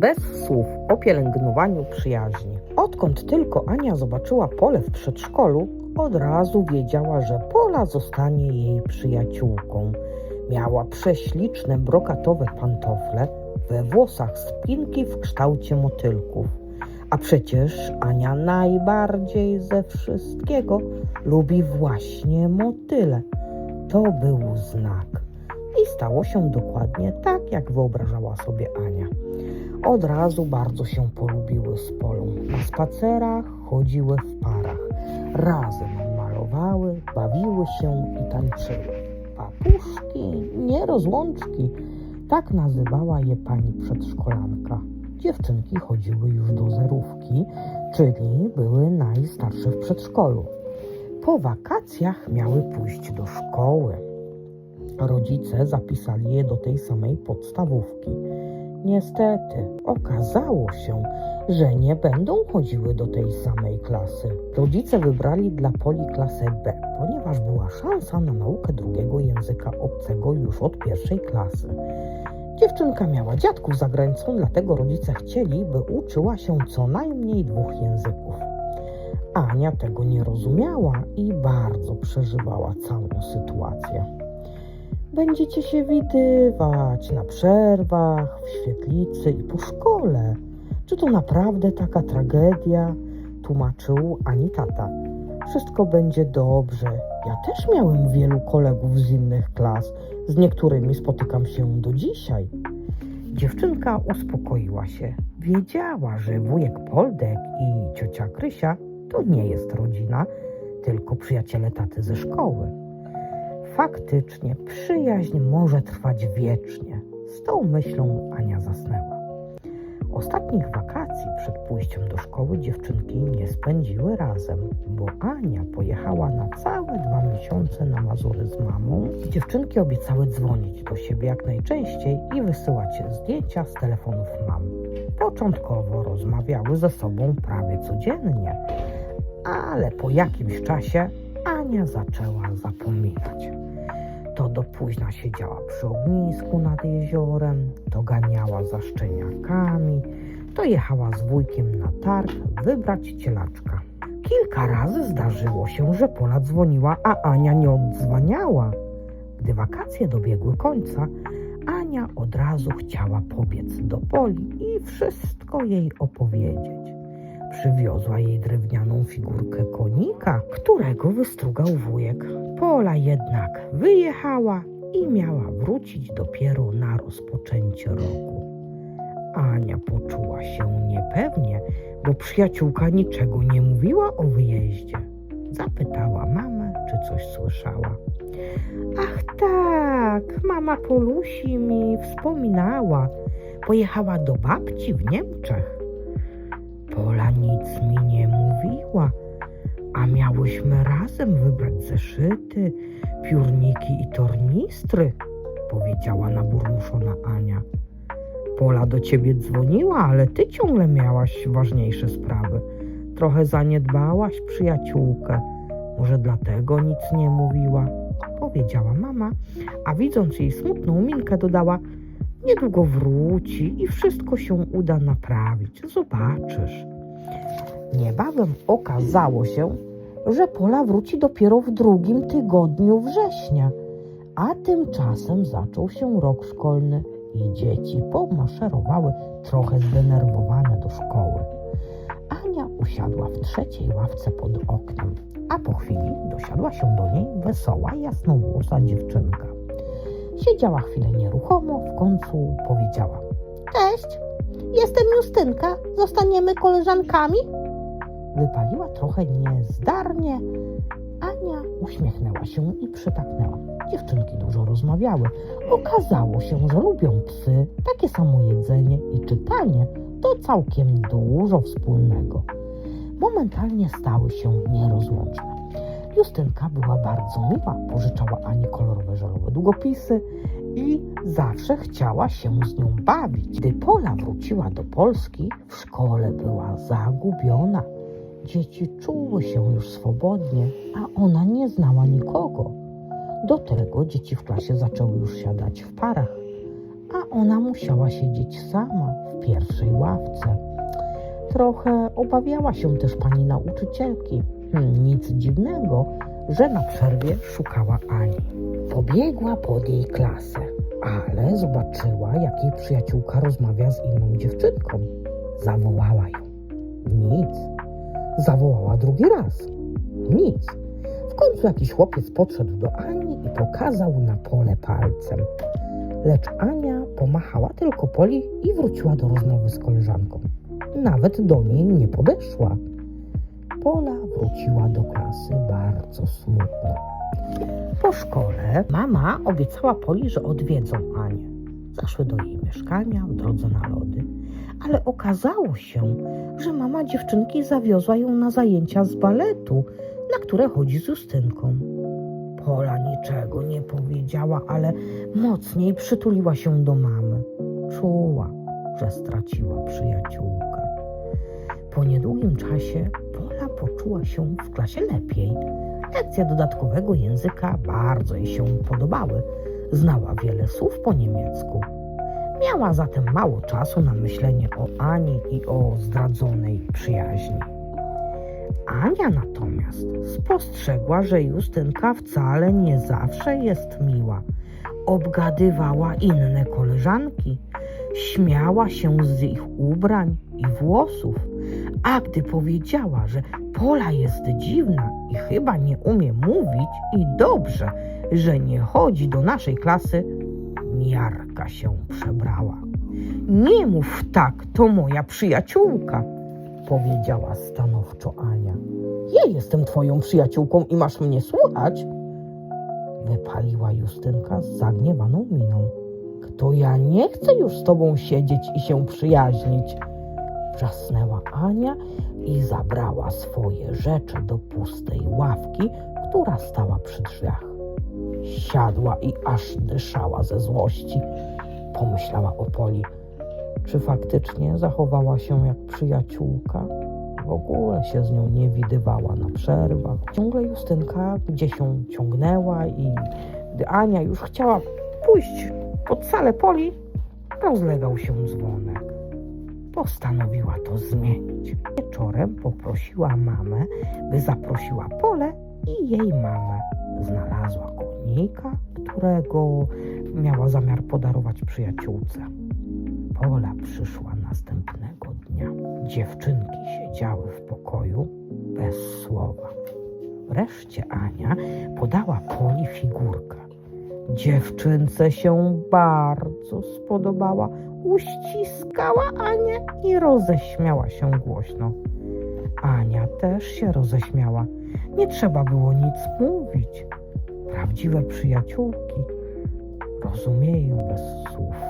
bez słów o pielęgnowaniu przyjaźni. Odkąd tylko Ania zobaczyła Polę w przedszkolu, od razu wiedziała, że Pola zostanie jej przyjaciółką. Miała prześliczne brokatowe pantofle, we włosach spinki w kształcie motylków. A przecież Ania najbardziej ze wszystkiego lubi właśnie motyle. To był znak. I stało się dokładnie tak, jak wyobrażała sobie Ania. Od razu bardzo się polubiły z Polą. Na spacerach chodziły w parach. Razem malowały, bawiły się i tańczyły. Papuszki, nie rozłączki. Tak nazywała je pani przedszkolanka. Dziewczynki chodziły już do zerówki, czyli były najstarsze w przedszkolu. Po wakacjach miały pójść do szkoły. Rodzice zapisali je do tej samej podstawówki. Niestety, okazało się, że nie będą chodziły do tej samej klasy. Rodzice wybrali dla Poli klasę B, ponieważ była szansa na naukę drugiego języka obcego już od pierwszej klasy. Dziewczynka miała dziadków za granicą, dlatego rodzice chcieli, by uczyła się co najmniej dwóch języków. Ania tego nie rozumiała i bardzo przeżywała całą sytuację. Będziecie się widywać na przerwach, w świetlicy i po szkole. Czy to naprawdę taka tragedia? Tłumaczył Ani tata. Wszystko będzie dobrze. Ja też miałem wielu kolegów z innych klas. Z niektórymi spotykam się do dzisiaj. Dziewczynka uspokoiła się. Wiedziała, że wujek Poldek i ciocia Krysia to nie jest rodzina, tylko przyjaciele taty ze szkoły. Faktycznie przyjaźń może trwać wiecznie. Z tą myślą Ania zasnęła. Ostatnich wakacji przed pójściem do szkoły dziewczynki nie spędziły razem, bo Ania pojechała na całe dwa miesiące na Mazury z mamą. Dziewczynki obiecały dzwonić do siebie jak najczęściej i wysyłać zdjęcia z telefonów mam. Początkowo rozmawiały ze sobą prawie codziennie, ale po jakimś czasie Ania zaczęła zapominać. To do późna siedziała przy ognisku nad jeziorem, to ganiała za szczeniakami, to jechała z wujkiem na targ wybrać cielaczka. Kilka razy zdarzyło się, że Pola dzwoniła, a Ania nie odzwaniała. Gdy wakacje dobiegły końca, Ania od razu chciała pobiec do Poli i wszystko jej opowiedzieć. Przywiozła jej drewnianą figurkę konika, którego wystrugał wujek. Pola jednak wyjechała i miała wrócić dopiero na rozpoczęcie roku. Ania poczuła się niepewnie, bo przyjaciółka niczego nie mówiła o wyjeździe. Zapytała mamę, czy coś słyszała. Ach tak, mama Polusi mi wspominała. Pojechała do babci w Niemczech. Pola nic mi nie mówiła, a miałyśmy razem wybrać zeszyty, piórniki i tornistry, powiedziała naburmuszona Ania. Pola do ciebie dzwoniła, ale ty ciągle miałaś ważniejsze sprawy. Trochę zaniedbałaś przyjaciółkę. Może dlatego nic nie mówiła, powiedziała mama, a widząc jej smutną minkę dodała – Niedługo wróci i wszystko się uda naprawić. Zobaczysz. Niebawem okazało się, że Pola wróci dopiero w drugim tygodniu września, a tymczasem zaczął się rok szkolny i dzieci pomaszerowały trochę zdenerwowane do szkoły. Ania usiadła w trzeciej ławce pod oknem, a po chwili dosiadła się do niej wesoła, jasnowłosa dziewczynka. Siedziała chwilę nieruchomo, w końcu powiedziała: Cześć, jestem Justynka, zostaniemy koleżankami? Wypaliła trochę niezdarnie. Ania uśmiechnęła się i przytaknęła. Dziewczynki dużo rozmawiały. Okazało się, że lubią psy, takie samo jedzenie i czytanie. To całkiem dużo wspólnego. Momentalnie stały się nierozłączne. Justynka była bardzo miła, pożyczała Ani kolorowe żelowe długopisy i zawsze chciała się z nią bawić. Gdy Pola wróciła do Polski, w szkole była zagubiona. Dzieci czuły się już swobodnie, a ona nie znała nikogo. Do tego dzieci w klasie zaczęły już siadać w parach. a ona musiała siedzieć sama w pierwszej ławce. Trochę obawiała się też pani nauczycielki. Hmm, nic dziwnego, że na przerwie szukała Ani. Pobiegła pod jej klasę, ale zobaczyła, jak jej przyjaciółka rozmawia z inną dziewczynką. Zawołała ją. Nic. Zawołała drugi raz. Nic. W końcu jakiś chłopiec podszedł do Ani i pokazał na pole palcem. Lecz Ania pomachała tylko Poli i wróciła do rozmowy z koleżanką. Nawet do niej nie podeszła. Pola wróciła do klasy bardzo smutna. Po szkole mama obiecała Poli, że odwiedzą Anię. Zaszły do jej mieszkania w drodze na lody, ale okazało się, że mama dziewczynki zawiozła ją na zajęcia z baletu, na które chodzi z Justynką. Pola niczego nie powiedziała, ale mocniej przytuliła się do mamy. Czuła, że straciła przyjaciółkę. Po niedługim czasie Pola poczuła się w klasie lepiej. Lekcje dodatkowego języka bardzo jej się podobały. Znała wiele słów po niemiecku. Miała zatem mało czasu na myślenie o Ani i o zdradzonej przyjaźni. Ania natomiast spostrzegła, że Justynka wcale nie zawsze jest miła. Obgadywała inne koleżanki, śmiała się z ich ubrań i włosów, a gdy powiedziała, że Pola jest dziwna i chyba nie umie mówić i dobrze, że nie chodzi do naszej klasy, miarka się przebrała. Nie mów tak, to moja przyjaciółka, powiedziała stanowczo Ania. Ja jestem twoją przyjaciółką i masz mnie słuchać? Wypaliła Justynka z zagniewaną miną. Kto ja nie chcę już z tobą siedzieć i się przyjaźnić. Wrzasnęła Ania i zabrała swoje rzeczy do pustej ławki, która stała przy drzwiach. Siadła i aż dyszała ze złości. Pomyślała o Poli. Czy faktycznie zachowała się jak przyjaciółka? W ogóle się z nią nie widywała na przerwach. Ciągle Justynka gdzieś się ciągnęła i gdy Ania już chciała pójść pod salę Poli, rozlegał się dzwonek. Postanowiła to zmienić. Wieczorem poprosiła mamę, by zaprosiła Polę i jej mamę. Znalazła którego miała zamiar podarować przyjaciółce. Pola przyszła następnego dnia. Dziewczynki siedziały w pokoju bez słowa. Wreszcie Ania podała Poli figurkę. Dziewczynce się bardzo spodobała. Uściskała Anię i roześmiała się głośno. Ania też się roześmiała. Nie trzeba było nic mówić. Prawdziwe przyjaciółki rozumieją bez słów.